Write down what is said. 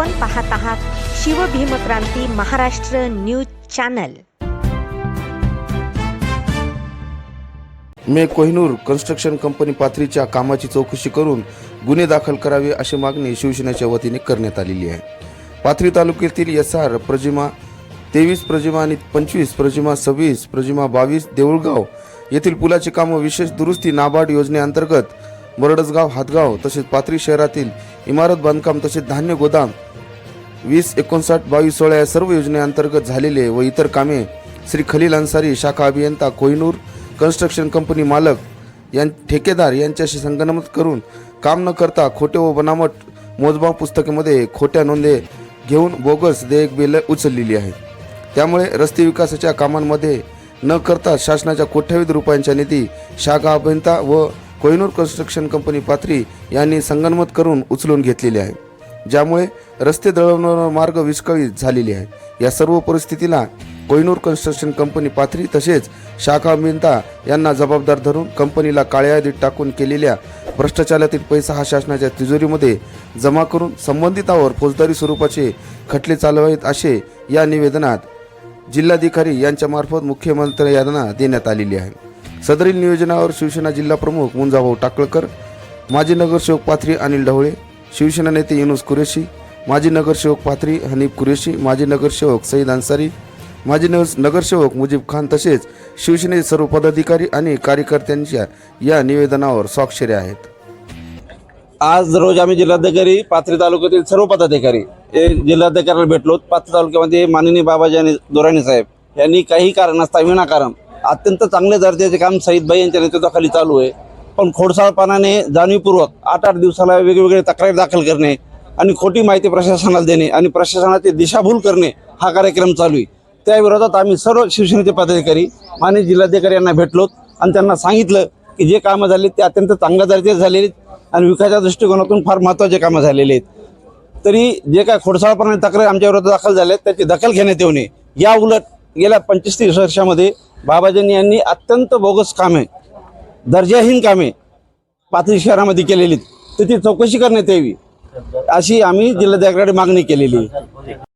आपण पाहत आहात शिवभीमक्रांती महाराष्ट्र न्यूज चॅनल. मे कोहिनूर कन्स्ट्रक्शन कंपनी पाथरीच्या कामाची चौकशी करून गुन्हे दाखल करावे अशी मागणी शिवसेनेच्या वतीने करण्यात आलेली आहे. पाथरी तालुक्यातील एस आर प्रजिमा तेवीस प्रजिमा आणि पंचवीस प्रजिमा सव्वीस प्रजिमा बावीस देऊळगाव येथील पुलाची कामं विशेष दुरुस्ती नाबार्ड योजनेअंतर्गत बरडसगाव हातगाव तसेच पाथरी शहरातील इमारत बांधकाम तसेच धान्य गोदाम वीस एकोणसाठ बावीस सोळा या सर्व योजनेअंतर्गत झालेले व इतर कामे श्री खलील अन्सारी शाखा अभियंता कोहिनूर कन्स्ट्रक्शन कंपनी मालक यां ठेकेदार यांच्याशी संगनमत करून काम न करता खोटे व बनावट मोजमाप पुस्तकामध्ये खोट्या नोंदे घेऊन बोगस देयक बिल उचललेली आहे. त्यामुळे रस्ते विकासाच्या कामांमध्ये न करता शासनाच्या कोट्यावधी रुपयांच्या निधी शाखा अभियंता व कोहिनूर कन्स्ट्रक्शन कंपनी पात्री यांनी संगनमत करून उचलून घेतलेली आहे. ज्यामुळे रस्ते दळवणारा मार्ग विस्कळीत झालेली आहे या सर्व परिस्थितीला कोहिनूर कन्स्ट्रक्शन कंपनी पाथरी तसेच शाखा अभियंता यांना जबाबदार धरून कंपनीला काळ्या यादीत टाकून केलेल्या भ्रष्टाचारातील पैसा हा शासनाच्या तिजोरीमध्ये जमा करून संबंधितावर फौजदारी स्वरूपाचे खटले चालवावेत असे या निवेदनात जिल्हाधिकारी यांच्यामार्फत मुख्यमंत्री यांना देण्यात आलेली आहे. सदरील नियोजनावर शिवसेना जिल्हा प्रमुख मुंजाभाऊ टाकळकर माजी नगरसेवक पाथरी अनिल ढवळे शिवसेना नेते युनुस कुरेशी माजी नगरसेवक पाथरी हनीफ कुरेशी माजी नगरसेवक सईद अन्सारी माजी नगर नगरसेवक मुजीब खान तसेच शिवसेनेचे सर्व पदाधिकारी आणि कार्यकर्त्यांच्या या निवेदनावर स्वाक्षरी आहेत. आज रोज आम्ही जिल्हाधिकारी पाथरी तालुक्यातील सर्व पदाधिकारी हे जिल्हाधिकाऱ्याला भेटलो. पाथरी तालुक्यामध्ये माननीय बाबाजी दोराणी साहेब यांनी काही कारणास्तव विनाकारण अत्यंत चांगल्या दर्जाचे काम सईदबाई यांच्या नेतृत्वाखाली चालू आहे. पण खोडसाळपणाने जाणीवपूर्वक आठ आठ दिवसाला वेगवेगळे तक्रारी दाखल करणे आणि खोटी माहिती प्रशासनाला देणे आणि प्रशासनाची दिशाभूल करणे हा कार्यक्रम चालू आहे. त्याविरोधात आम्ही सर्व शिवसेनेचे पदाधिकारी माननीय जिल्हाधिकारी यांना भेटलोत आणि त्यांना सांगितलं की जे कामं झाली ते अत्यंत चांगल्या दर्जाचे झालेले आहेत आणि विकासाच्या दृष्टिकोनातून फार महत्त्वाचे कामं झालेले आहेत. तरी जे काय खोडसाळपणाने तक्रार आमच्या विरोधात दाखल झाल्या आहेत त्याची दखल घेण्यात येऊ नये. या उलट गेल्या पंचवीस तीस वर्षामध्ये बाबाजींनी यांनी अत्यंत बोगस कामे दर्जाहीन कामे पाथरी शहरामध्ये केलेली आहेत. तर ती चौकशी करण्यात यावी अशी आम्ही जिल्हाधिकाऱ्याकडे मागणी केलेली